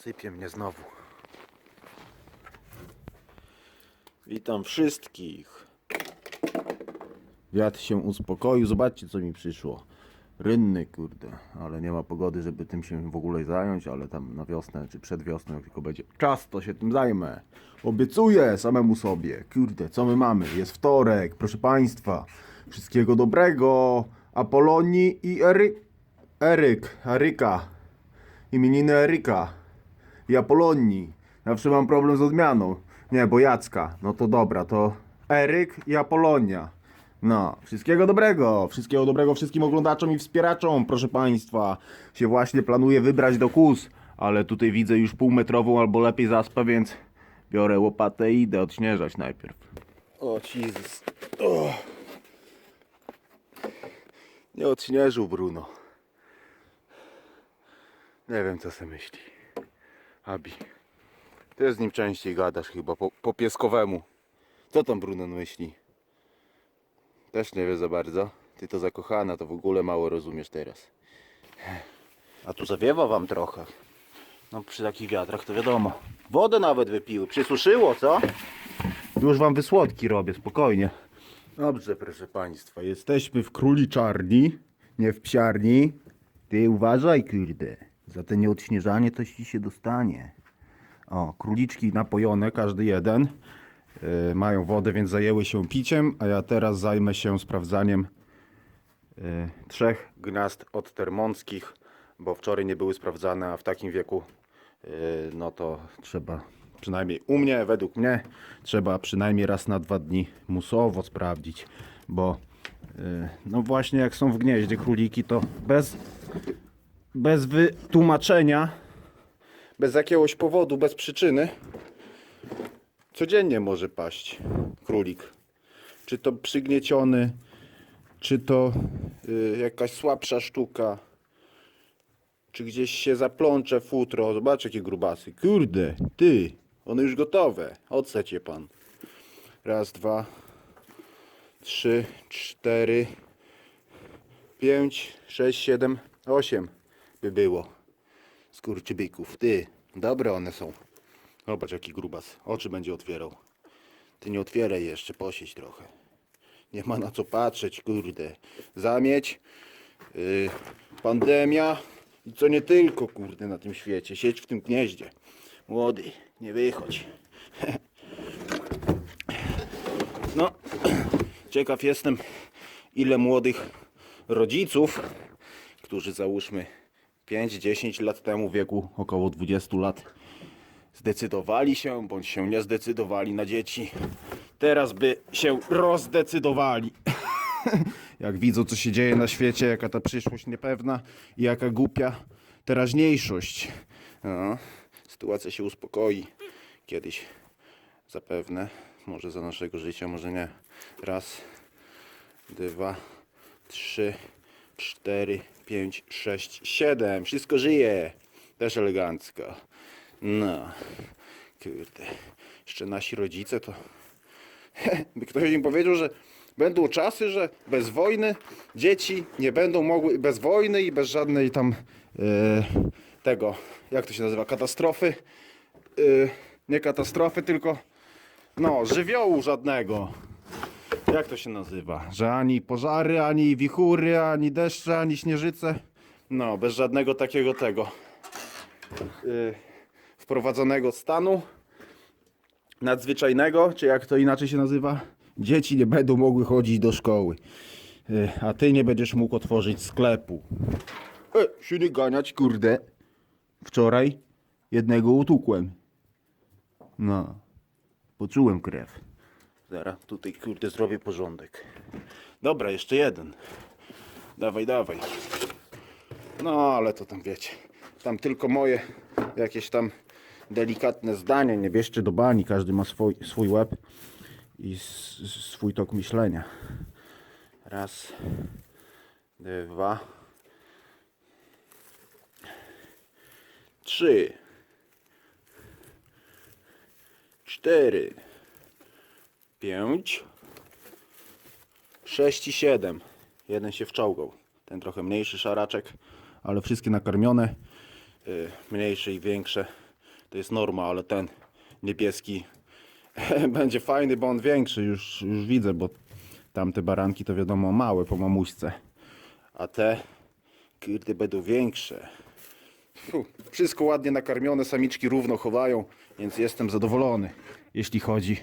Zasypie mnie znowu. Witam wszystkich. Wiatr się uspokoił. Zobaczcie, co mi przyszło. Rynny, kurde. Ale nie ma pogody, żeby tym się w ogóle zająć, ale tam na wiosnę, czy przed wiosną, jak tylko będzie czas, to się tym zajmę. Obiecuję samemu sobie. Kurde, co my mamy? Jest wtorek, proszę Państwa. Wszystkiego dobrego. Apolonii i Ery... Eryk, Eryka. Imieniny Eryka i Apolonii. Zawsze mam problem z odmianą. Nie, bo Jacka. No to dobra, to Eryk i Apolonia. No, wszystkiego dobrego. Wszystkiego dobrego wszystkim oglądaczom i wspieraczom, proszę Państwa. Się właśnie planuję wybrać do kus, ale tutaj widzę już półmetrową albo lepiej zaspę, więc biorę łopatę i idę odśnieżać najpierw. O, Jezus. O. Nie odśnieżył Bruno. Nie wiem, co se myśli. Abi. Ty z nim częściej gadasz chyba, po, po pieskowemu. Co tam Bruno myśli? Też nie wie za bardzo. Ty to zakochana, to w ogóle mało rozumiesz teraz. A tu zawiewa wam trochę. No przy takich wiatrach to wiadomo. Wodę nawet wypiły. Przysuszyło, co? Już wam wysłodki robię, spokojnie. Dobrze, proszę państwa. Jesteśmy w króliczarni, nie w psiarni. Ty uważaj, kurde. Za te nieodśnieżanie coś ci się dostanie. O, króliczki napojone, każdy jeden. Yy, mają wodę, więc zajęły się piciem, a ja teraz zajmę się sprawdzaniem yy, trzech gniazd od termonckich, bo wczoraj nie były sprawdzane, a w takim wieku yy, no to trzeba przynajmniej u mnie, według mnie, trzeba przynajmniej raz na dwa dni musowo sprawdzić, bo yy, no właśnie jak są w gnieździe króliki, to bez, bez wytłumaczenia, bez jakiegoś powodu, bez przyczyny, codziennie może paść królik. Czy to przygnieciony, czy to y, jakaś słabsza sztuka, czy gdzieś się zaplącze futro. Zobacz jakie grubasy. Kurde, ty, one już gotowe. Odsać je pan. Raz, dwa, trzy, cztery, pięć, sześć, siedem, osiem by było. Skurczybyków. Ty, dobre one są. Zobacz jaki grubas. Oczy będzie otwierał. Ty nie otwieraj jeszcze, posiedź trochę. Nie ma na co patrzeć, kurde. Zamieć, yy, pandemia i co nie tylko, kurde, na tym świecie. Siedź w tym gnieździe. Młody, nie wychodź. No, ciekaw jestem, ile młodych rodziców, którzy załóżmy 5-10 lat temu, w wieku około 20 lat, zdecydowali się, bądź się nie zdecydowali na dzieci, teraz by się rozdecydowali. Jak widzą, co się dzieje na świecie, jaka ta przyszłość niepewna i jaka głupia teraźniejszość. No, sytuacja się uspokoi kiedyś zapewne. Może za naszego życia, może nie. Raz, dwa, trzy, cztery, pięć, sześć, siedem. Wszystko żyje. Też elegancko. No, kurde. Jeszcze nasi rodzice to... By ktoś im powiedział, że będą czasy, że bez wojny dzieci nie będą mogły, bez wojny i bez żadnej tam e, tego, jak to się nazywa, katastrofy. E, nie katastrofy, tylko no, żywiołu żadnego. Jak to się nazywa? Że ani pożary, ani wichury, ani deszcze, ani śnieżyce. No, bez żadnego takiego tego y, wprowadzonego stanu nadzwyczajnego, czy jak to inaczej się nazywa, dzieci nie będą mogły chodzić do szkoły. Y, a ty nie będziesz mógł otworzyć sklepu. E, się nie ganiać, kurde. Wczoraj jednego utukłem. No, poczułem krew. Zaraz tutaj, kurde, zrobię porządek. Dobra, jeszcze jeden. Dawaj, dawaj. No, ale to tam wiecie. Tam tylko moje jakieś tam delikatne zdania. Nie bierzcie do bani. Każdy ma swój, swój łeb i swój tok myślenia. Raz, dwa, trzy, cztery, pięć, sześć i siedem. Jeden się wczołgał. Ten trochę mniejszy szaraczek, ale wszystkie nakarmione. Y, Mniejsze i większe to jest norma, ale ten niebieski będzie fajny, bo on większy, już, już widzę, bo tamte baranki to wiadomo małe po mamuśce. A te, kurde, będą większe. Fu, wszystko ładnie nakarmione, samiczki równo chowają, więc jestem zadowolony. Jeśli chodzi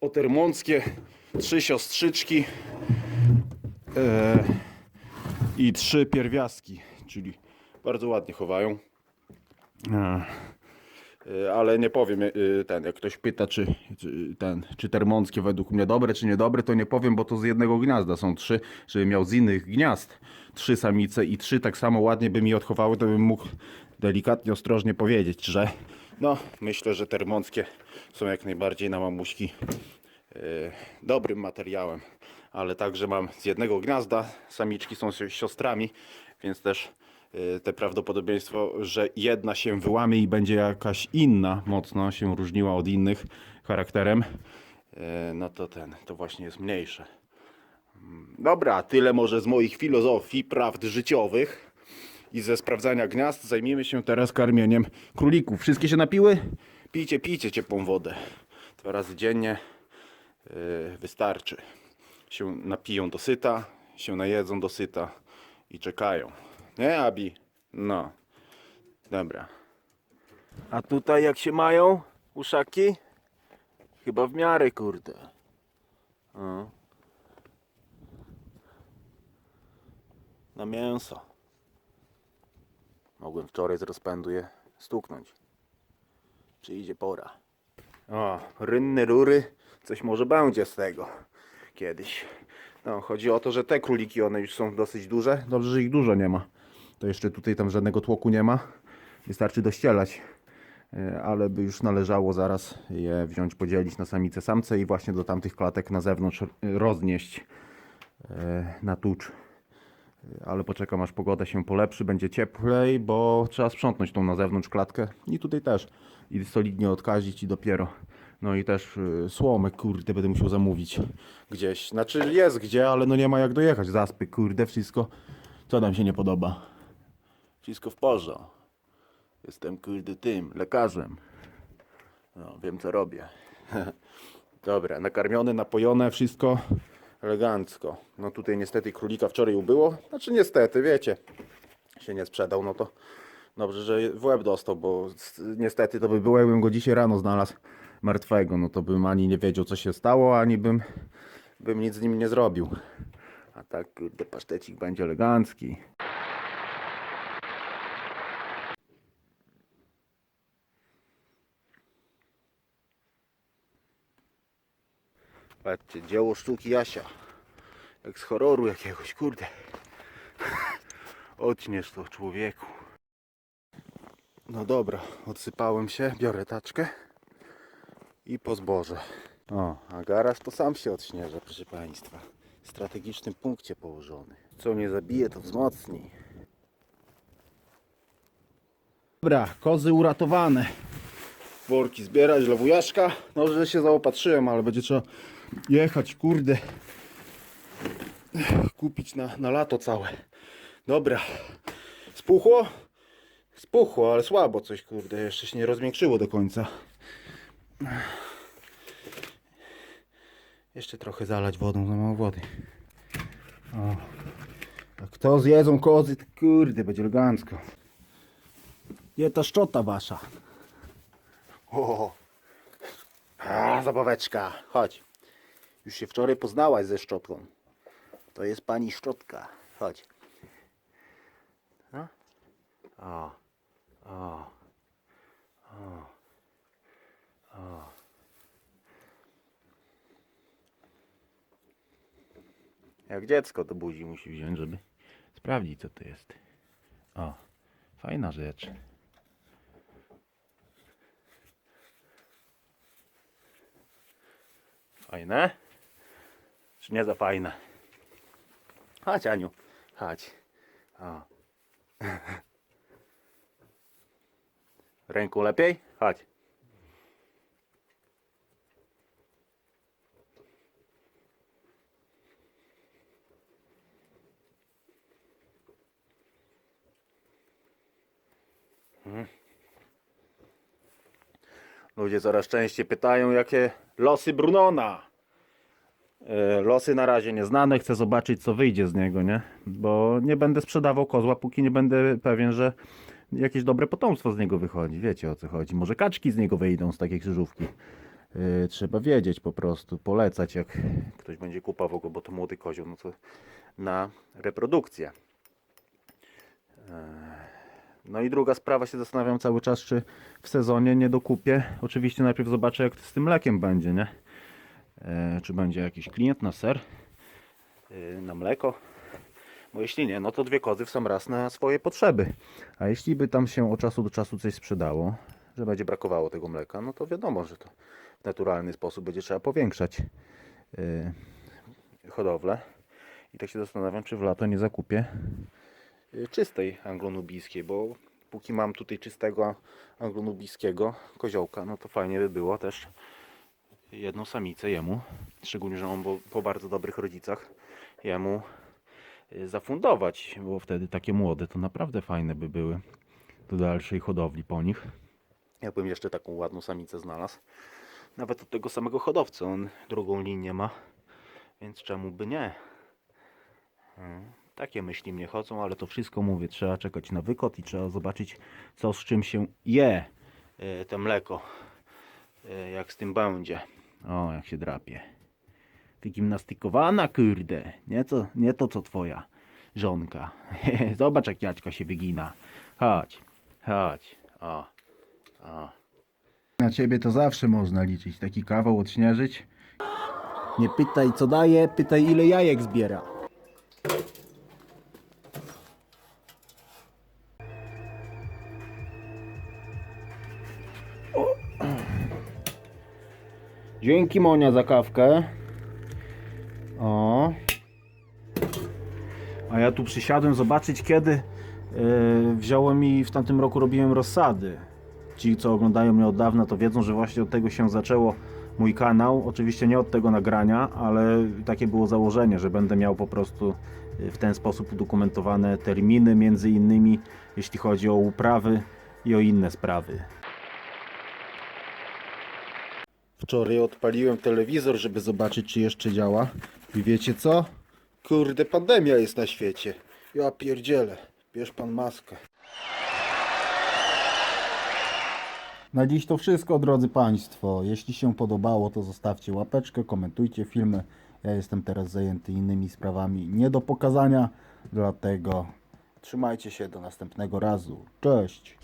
o termonskie, trzy siostrzyczki e, i trzy pierwiastki, czyli bardzo ładnie chowają. E, e, ale nie powiem e, ten, jak ktoś pyta, czy, czy ten, czy termonskie według mnie dobre, czy niedobre, to nie powiem, bo to z jednego gniazda są trzy, żebym miał z innych gniazd trzy samice i trzy tak samo ładnie by mi odchowały, to bym mógł delikatnie, ostrożnie powiedzieć, że no, myślę, że termonskie są jak najbardziej na mamuśki e, dobrym materiałem, ale także mam z jednego gniazda, samiczki są si- siostrami, więc też e, te prawdopodobieństwo, że jedna się wyłamie i będzie jakaś inna, mocno się różniła od innych charakterem, e, no to ten, to właśnie jest mniejsze. Mm, Dobra, tyle może z moich filozofii, prawd życiowych i ze sprawdzania gniazd. Zajmiemy się teraz karmieniem królików. Wszystkie się napiły? Pijcie, pijcie ciepłą wodę. Dwa razy dziennie yy, wystarczy. Się napiją do syta, się najedzą do syta i czekają. Nie, Abi? No. Dobra. A tutaj jak się mają uszaki? Chyba w miarę, kurde. O. Na mięso. Mogłem wczoraj z rozpędu je stuknąć. Czy idzie pora? O, rynne rury. Coś może będzie z tego. Kiedyś. No, chodzi o to, że te króliki, one już są dosyć duże. Dobrze, że ich dużo nie ma. To jeszcze tutaj tam żadnego tłoku nie ma. Wystarczy dościelać. E, Ale by już należało zaraz je wziąć, podzielić na samice, samce i właśnie do tamtych klatek na zewnątrz e, roznieść e, na tucz ale poczekam aż pogoda się polepszy, będzie cieplej, bo trzeba sprzątnąć tą na zewnątrz klatkę i tutaj też i solidnie odkazić i dopiero. No i też y, kurde, będę musiał zamówić gdzieś. Znaczy jest gdzie, ale no nie ma jak dojechać. Zaspy, kurde, wszystko. Co nam się nie podoba? Wszystko w porządku. Jestem, kurde, tym, lekarzem. No, wiem co robię. Dobra, nakarmione, napojone, wszystko elegancko. No tutaj niestety królika wczoraj ubyło. Znaczy niestety, wiecie, się nie sprzedał, no to dobrze, że w łeb dostał, bo niestety to by było, jakbym go dzisiaj rano znalazł martwego, no to bym ani nie wiedział co się stało, ani bym, bym nic z nim nie zrobił. A tak, kurde, pasztecik będzie elegancki. Patrzcie, dzieło sztuki Jasia. Jak z horroru jakiegoś, kurde. Odśmiesz to człowieku. No dobra, odsypałem się, biorę taczkę i po zboże. O, a garaż to sam się odśnieża, proszę Państwa. W strategicznym punkcie położony. Co nie zabije, to wzmocni. Dobra, kozy uratowane. Worki zbierać dla wujaszka. No, że się zaopatrzyłem, ale będzie trzeba jechać, kurde. Kupić na, na lato całe. Dobra. Spuchło? Spuchło, ale słabo coś, kurde. Jeszcze się nie rozmiększyło do końca. Jeszcze trochę zalać wodą, za mało wody. O. A kto zjedzą kozy, kurde, będzie elegancko. Gdzie ta szczota wasza? Zabaweczka, chodź. Już się wczoraj poznałaś ze szczotką. To jest pani szczotka. Chodź. No. O, o, o, o. Jak dziecko do buzi musi wziąć, żeby sprawdzić co to jest. O, fajna rzecz. Fajne? Czy nie za fajne? Chodź Aniu, chodź. O. Ręką lepiej? Chodź. Ludzie coraz częściej pytają, jakie losy Brunona. E, Losy na razie nieznane, chcę zobaczyć co wyjdzie z niego, nie? Bo nie będę sprzedawał kozła, póki nie będę pewien, że jakieś dobre potomstwo z niego wychodzi. Wiecie o co chodzi. Może kaczki z niego wyjdą z takiej krzyżówki. E, Trzeba wiedzieć po prostu, polecać jak ktoś będzie kupował go, bo to młody kozioł, no to na reprodukcję. No i druga sprawa, się zastanawiam cały czas, czy w sezonie nie dokupię. Oczywiście najpierw zobaczę, jak z tym mlekiem będzie, nie? E, czy będzie jakiś klient na ser, e, na mleko. Bo jeśli nie, no to dwie kozy w sam raz na swoje potrzeby. A jeśli by tam się od czasu do czasu coś sprzedało, że będzie brakowało tego mleka, no to wiadomo, że to w naturalny sposób będzie trzeba powiększać e, hodowlę. I tak się zastanawiam, czy w lato nie zakupię czystej anglonubijskiej, bo póki mam tutaj czystego anglonubijskiego koziołka, no to fajnie by było też jedną samicę jemu, szczególnie, że on bo, po bardzo dobrych rodzicach, jemu y, zafundować, bo wtedy takie młode to naprawdę fajne by były do dalszej hodowli po nich. Jakbym jeszcze taką ładną samicę znalazł. Nawet od tego samego hodowcy, on drugą linię ma, więc czemu by nie? Mm, Takie myśli mnie chodzą, ale to wszystko mówię, trzeba czekać na wykot i trzeba zobaczyć co z czym się je e, te mleko. E, Jak z tym będzie. O, jak się drapie. Wygimnastykowana, kurde. Nie, to, nie to co twoja żonka. Zobacz jak Jaćka się wygina. Chodź, chodź. O, o. Na ciebie to zawsze można liczyć. Taki kawał odśnieżyć. Nie pytaj co daje, pytaj ile jajek zbiera. Dzięki Monia za kawkę. O. A ja tu przysiadłem zobaczyć kiedy yy, wziąłem i w tamtym roku robiłem rozsady. Ci co oglądają mnie od dawna to wiedzą, że właśnie od tego się zaczęło mój kanał. Oczywiście nie od tego nagrania, ale takie było założenie, że będę miał po prostu y, w ten sposób udokumentowane terminy między innymi jeśli chodzi o uprawy i o inne sprawy. Wczoraj odpaliłem telewizor, żeby zobaczyć czy jeszcze działa. I wiecie co? Kurde, pandemia jest na świecie. Ja pierdzielę. Bierz pan maskę. Na dziś to wszystko, drodzy Państwo. Jeśli się podobało, to zostawcie łapeczkę, komentujcie filmy. Ja jestem teraz zajęty innymi sprawami nie do pokazania, dlatego trzymajcie się do następnego razu. Cześć!